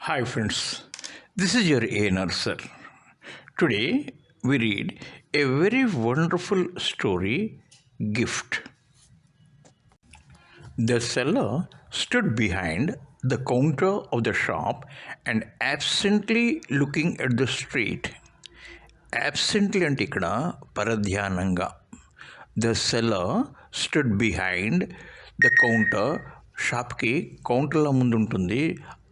Hi, friends. This is your A Nurser. Today we read a very wonderful story Gift. The seller stood behind the counter of the shop and absently looking at the street. Absently అంటే ఇక్కడ పరధ్యానంగా the seller stood behind the counter షాప్కి కౌంటర్ల ముందు ఉంటుంది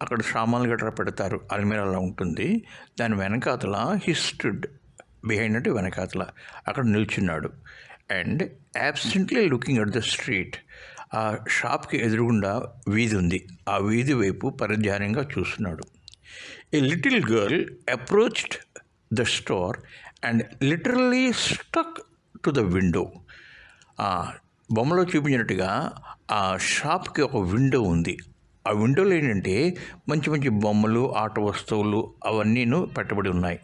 అక్కడ సామాన్లు గట్రా పెడతారు. అల్మీరాలో ఉంటుంది. దాని వెనకాతల హిస్టుడ్ బిహైండ్ అంటే వెనకాతల అక్కడ నిల్చున్నాడు. And absently looking at the street ఆ షాప్కి ఎదురుగుండా వీధి ఉంది. ఆ వీధి వైపు పరిధ్యానంగా చూస్తున్నాడు. A little girl approached the store and literally stuck to the window. బొమ్మలో చూపించినట్టుగా ఆ షాప్కి ఒక విండో ఉంది. ఆ విండోలో ఏంటంటే మంచి మంచి బొమ్మలు ఆట వస్తువులు అవన్నీను పెట్టబడి ఉన్నాయి.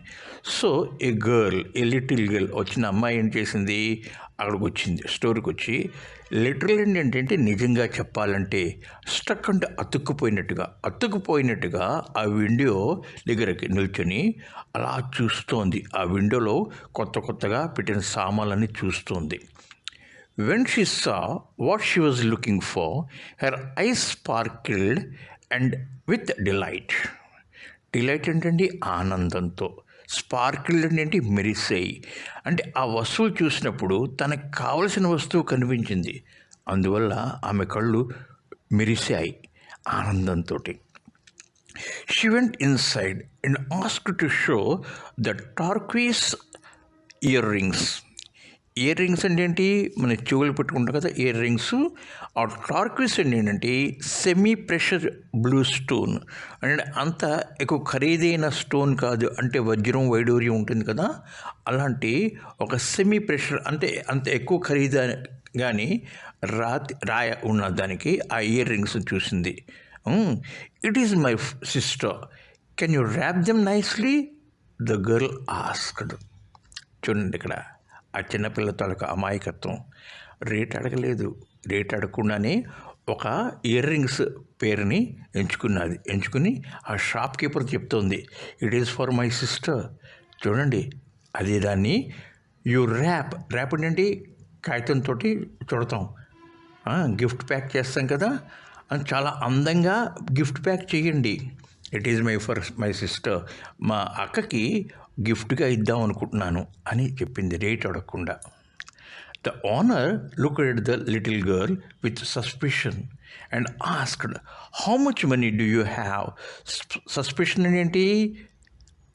So a girl a little girl వచ్చిన అమ్మాయి ఏం చేసింది? అక్కడికి వచ్చింది స్టోర్కి వచ్చి లిటరల్ ఏంటంటే నిజంగా చెప్పాలంటే స్టక్ అంటే అతుక్కుపోయినట్టుగా అతుక్కుపోయినట్టుగా ఆ విండో దగ్గరకి నిల్చొని అలా చూస్తోంది. ఆ విండోలో కొత్త కొత్తగా పెట్టిన సామాన్లన్నీ చూస్తోంది. When she saw what she was looking for, her eyes sparkled and with delight. Delight ఏంటండి? ఆనందంతో. స్పార్కిల్ ఏంటి మెరిసేయి. అంటే ఆ వస్తువు చూసినప్పుడు తనకు కావలసిన వస్తువు కనిపించింది. అందువల్ల ఆమె కళ్ళు మెరిసాయి ఆనందంతో she went inside and ask to show the turquoise earrings earrings అంటే ఏంటి? మన చెవులు పెట్టుకుంటాం కదా ఇయర్ రింగ్స్ ఆ టార్క్విస్ అంటే ఏంటంటే సెమీ ప్రెషర్ బ్లూ స్టోన్ అంటే అంత ఎక్కువ ఖరీదైన స్టోన్ కాదు. అంటే వజ్రం వైడూర్యం ఉంటుంది కదా. అలాంటి ఒక సెమీ ప్రెషర్ అంటే అంత ఎక్కువ ఖరీదు కానీ రాతి రాయ ఉన్న దానికి ఆ ఇయర్ రింగ్స్ చూసింది. It is my sister can you wrap them nicely the girl asked చూడండి ఇక్కడ. ఆ చిన్నపిల్ల తాలూకు అమాయకత్వం. రేట్ అడగలేదు. రేట్ అడగకుండానే ఒక ఇయర్ రింగ్స్ పేరుని ఎంచుకున్నది. ఎంచుకుని ఆ షాప్ కీపర్ చెప్తోంది it is for my sister. చూడండి అది దాన్ని యు ర్యాప్ ర్యాప్ ఏంటంటే కాగితంతో చూడతాం. గిఫ్ట్ ప్యాక్ చేస్తాం కదా అని చాలా అందంగా గిఫ్ట్ ప్యాక్ చేయండి. It is my for my sister మా అక్కకి గిఫ్ట్గా ఇద్దాం అనుకుంటున్నాను అని చెప్పింది రేట్ అడగకుండా. The owner look at the little girl with suspicion and asked how much money do you have suspicion ఏంటి?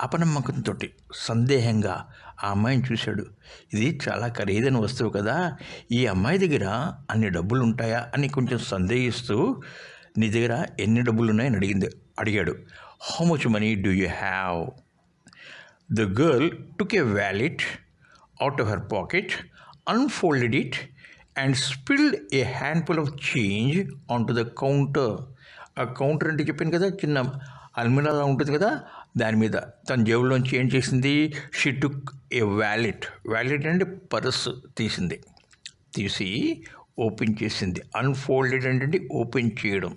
అపనమ్మకంతో సందేహంగా ఆ అమ్మాయిని చూశాడు. ఇది చాలా ఖరీదైన వస్తువు కదా ఈ అమ్మాయి దగ్గర అన్ని డబ్బులు ఉంటాయా? అని కొంచెం సందేహిస్తూ నీ దగ్గర ఎన్ని డబ్బులు ఉన్నాయని అడిగింది. అడిగాడు. How much money do you have the girl took a wallet out of her pocket unfolded it and spilled a handful of change on to the counter ఆ కౌంటర్ అంటే చెప్పాను కదా చిన్న అల్మిరాలా ఉంటుంది కదా దాని మీద తన జేబులోంచి ఏం చేసింది? She took a wallet wallet అంటే పర్స్ తీసింది. తీసి ఓపెన్ చేసింది. అన్ఫోల్డెడ్ అంటే ఓపెన్ చేయడం.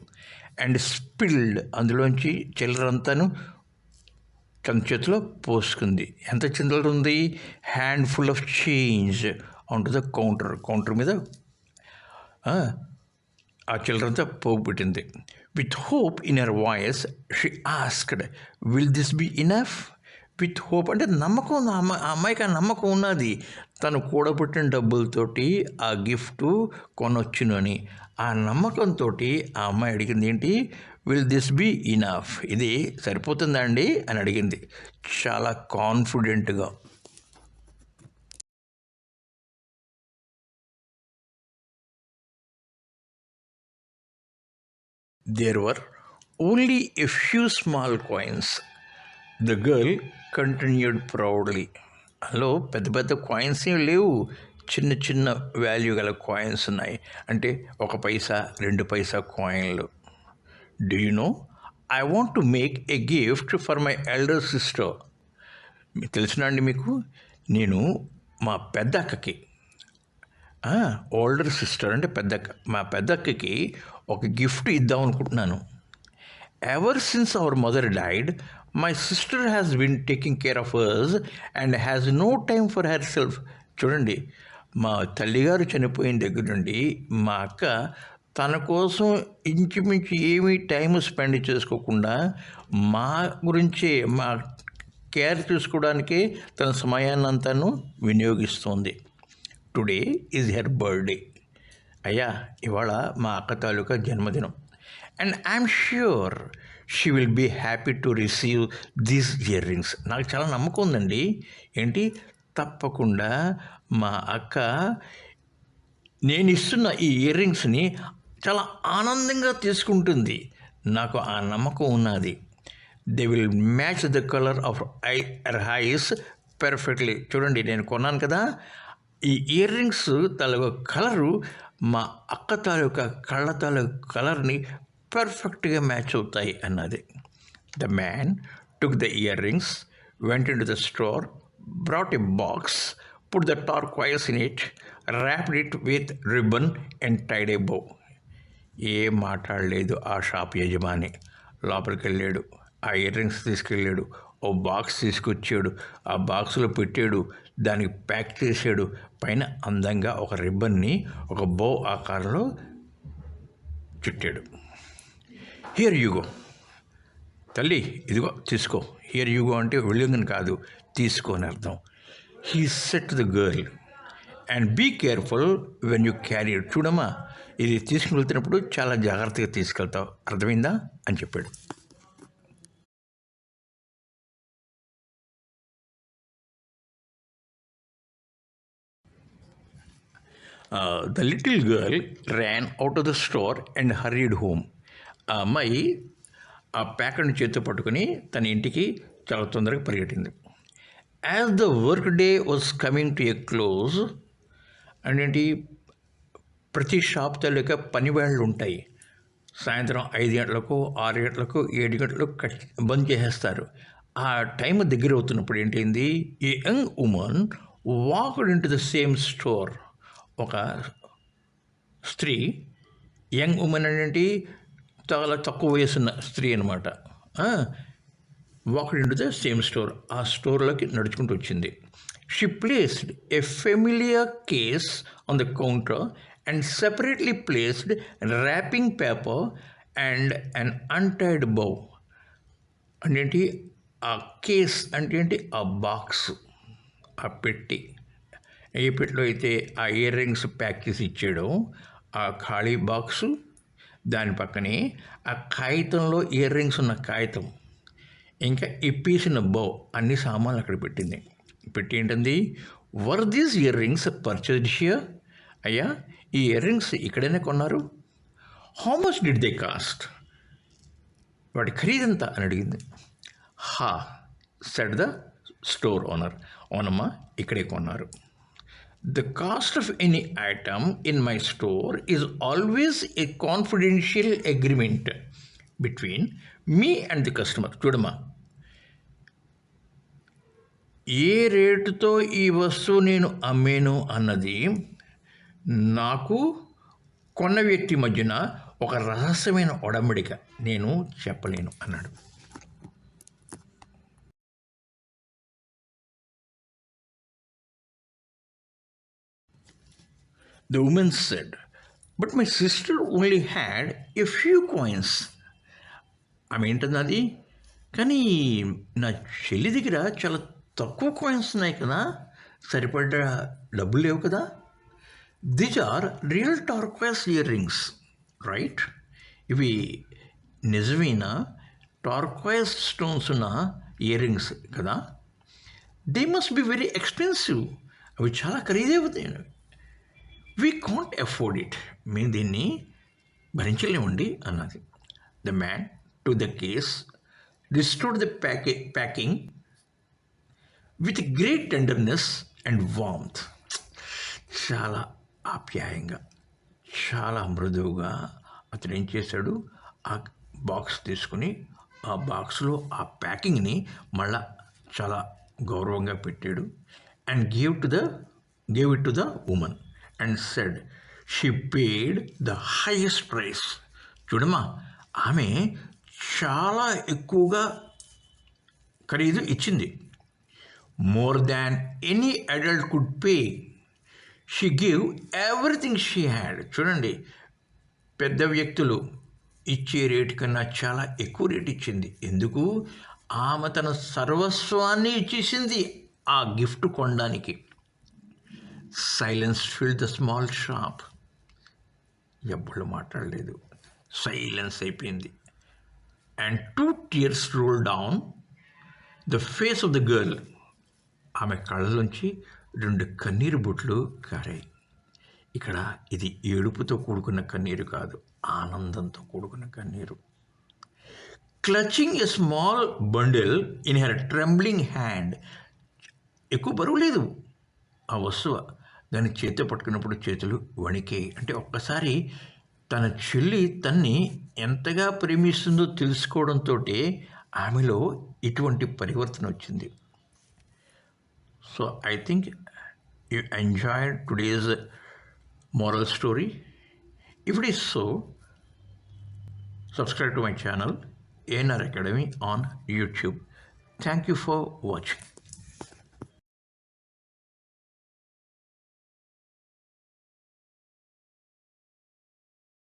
అండ్ స్పిల్డ్ అందులోంచి చిల్లరంతాను తన చేతిలో పోసుకుంది. ఎంత చిల్లర ఉంది? Handful of change on the counter counter మీద ఆ చిల్లరంతా పోగుపెట్టింది. With hope in your voice she asked will this be enough with hope. అంటే నమ్మకం ఉంది ఆ అమ్మాయికి ఆ నమ్మకం ఉన్నది. తను కూడబెట్టిన డబ్బులతోటి ఆ గిఫ్ట్ కొనొచ్చును అని. ఆ నమ్మకంతో ఆ అమ్మాయి అడిగింది ఏంటి? Will this be enough? ఇది సరిపోతుందా అండి? అని అడిగింది. చాలా కాన్ఫిడెంట్గా. There were only a few small coins. The girl continued proudly hello పెద్ద పెద్ద కాయిన్స్ ఏం లేవు. చిన్న చిన్న వాల్యూ గల కాయిన్స్ ఉన్నాయి. అంటే ఒక పైసా రెండు పైసా కాయిన్లు do you know I want to make a gift for my elder sister తెలిసిన అండి మీకు? నేను మా పెద్ద అక్కకి ఓల్డర్ సిస్టర్ అంటే పెద్దక్క. మా పెద్దక్కకి ఒక గిఫ్ట్ ఇద్దాం అనుకుంటున్నాను. Since our mother died my sister has been taking care of us and has no time for herself చూడండి మా తల్లిగారు చనిపోయిన దగ్గర నుండి మా అక్క తన కోసం ఇంచుమించు ఏమీ టైం స్పెండ్ చేసుకోకుండా మా గురించే మా కేర్ చూసుకోవడానికే తన సమయాన్నంతాను వినియోగిస్తోంది. టుడే ఈజ్ హెర్ బర్త్డే అయ్యా ఇవాళ మా అక్క తాలూకా జన్మదినం. And I'm sure she will be happy to receive these earrings నాకు చాలా నమ్మకం ఉందండి. ఏంటి? తప్పకుండా మా అక్క నేను ఇస్తున్న ఈ ఇయర్ రింగ్స్ని చాలా ఆనందంగా తీసుకుంటుంది. నాకు ఆ నమ్మకం ఉన్నది. They will match the colour of I eyes perfectly చూడండి నేను కొన్నాను కదా. ఈ ఇయర్ రింగ్స్ తాలూకా కలరు మా అక్క తాలూకా కళ్ళ తాలూకా కలర్ని పర్ఫెక్ట్గా మ్యాచ్ అవుతాయి అన్నది. The man took the earrings went in to the store brought a box put the turquoise in it wrapped it with ribbon and tied a bow ఏం మాట్లాడలేదు ఆ షాప్ యజమాని. లోపలికి వెళ్ళాడు ఆ ఇయర్ రింగ్స్ తీసుకెళ్ళాడు. ఓ బాక్స్ తీసుకొచ్చాడు. ఆ బాక్స్లో పెట్టాడు. దానికి ప్యాక్ చేసాడు పైన అందంగా ఒక రిబ్బన్ని ఒక బో ఆకారంలో చుట్టాడు. హియర్ యుగో తల్లి ఇదిగో తీసుకో. హియర్ యుగో అంటే వెళ్ళిందని కాదు. తీసుకో అని అర్థం. He said the girl and be careful when you carry చూడమ్మా ఇది తీసుకుని వెళ్తున్నప్పుడు చాలా జాగ్రత్తగా తీసుకెళ్తావు. అర్థమైందా? అని చెప్పాడు. The little girl ran out of the store and hurried home ఆ అమ్మాయి ఆ ప్యాకెట్ని చేతితో పట్టుకుని తన ఇంటికి చాలా తొందరగా పరిగెట్టింది. As the work day was coming to a close ఏంటి ప్రతి షాప్ తాలూకా పనివేళ్ళు ఉంటాయి. సాయంత్రం ఐదు గంటలకు ఆరు గంటలకు ఏడు గంటలకు కట్ బంద్ చేసేస్తారు. ఆ టైం దగ్గర అవుతున్నప్పుడు ఏంటైంది ఈ young woman walked into the same store ఒక స్త్రీ యంగ్ ఉమెన్ అంటే చాలా తక్కువ వయసున్న స్త్రీ అనమాట walked in the same store ఆ స్టోర్లోకి నడుచుకుంటూ వచ్చింది. She placed a familiar case on the counter and separately placed wrapping paper and an untied bow అంటే ఆ కేస్ అంటే ఏంటి? ఆ బాక్స్ ఆ పెట్టి. ఏ పెట్టిలో అయితే ఆ ఇయర్ రింగ్స్ ప్యాక్ చేసి ఇచ్చాడో. ఆ ఖాళీ బాక్సు దాని పక్కనే ఆ కాగితంలో ఇయర్ రింగ్స్ ఉన్న కాగితం ఇంకా ఇప్పేసిన బౌ అన్ని సామాన్లు అక్కడ పెట్టింది. పెట్టి ఏంటంది? Were these earrings purchased here అయ్యా ఈ ఇయర్ రింగ్స్ ఇక్కడైనా కొన్నారు. How much did they cost వాటి ఖరీదంతా అని అడిగింది. హా సెట్ ద స్టోర్ ఓనర్ ఓనమ్మా ఇక్కడే కొన్నారు. The cost of any item in my store is always a confidential agreement between me and the customer చూడమ్మా. ఏ రేటుతో ఈ వస్తువు నేను అమ్మేను అన్నది నాకు కొన్న వ్యక్తి మధ్యన ఒక రహస్యమైన ఒడంబడిక నేను చెప్పలేను అన్నాడు. The woman said, but my sister only had a few coins ఆమె ఏంటన్నది కానీ నా చెల్లి దగ్గర చాలా తక్కువ కాయిన్స్ ఉన్నాయి కదా సరిపడ్డ డబ్బులు లేవు కదా. These are real turquoise earrings right ఇవి నిజమైన టార్క్వైస్ స్టోన్స్ ఉన్న ఇయర్ రింగ్స్ కదా. They must be very expensive అవి చాలా ఖరీదవుతాయి వీ కాంట్ అఫోర్డ్ ఇట్ మేము దీన్ని భరించలేమండి అన్నది. The man took the case restored the pack packing with great tenderness and warmth చాలా ఆప్యాయంగా చాలా మృదువుగా అతను ఏం చేశాడు? ఆ బాక్స్ తీసుకుని ఆ బాక్స్లో ఆ ప్యాకింగ్ని మళ్ళా చాలా గౌరవంగా పెట్టాడు. And gave to the gave it to the woman and said she paid the highest price చూడమ్మా ఆమె చాలా ఎక్కువగా ఖరీదు ఇచ్చింది. More than any adult could pay she give everything she had చూడండి పెద్ద వ్యక్తులు ఇచ్చే రేటు కన్నా చాలా ఎక్కువ రేట్ ఇచ్చింది. ఎందుకు? ఆమె తన సర్వస్వాన్ని ఇచ్చేసింది ఆ గిఫ్ట్ కొనడానికి. Silence fill the small shop ఎవ్వళ్ళు మాట్లాడలేదు. సైలెన్స్ అయిపోయింది. And two tears roll down the face of the girl ఆమె కళ్ళలోంచి రెండు కన్నీరు బొట్లు కారాయి ఇక్కడ ఇది ఏడుపుతో కూడుకున్న కన్నీరు కాదు ఆనందంతో కూడుకున్న కన్నీరు. Clutching a small bundle in her trembling hand ఎక్కువ బరువు లేదు. ఆ వస్తువు దాన్ని చేతితో పట్టుకున్నప్పుడు చేతులు వణికే. అంటే ఒక్కసారి తన చెల్లి తన్ని ఎంతగా ప్రేమిస్తుందో తెలుసుకోవడంతో ఆమెలో ఇటువంటి పరివర్తన వచ్చింది. So I think you enjoy today's moral story If yes so subscribe subscribe my channel channel, ANR Academy on YouTube thank you for watching.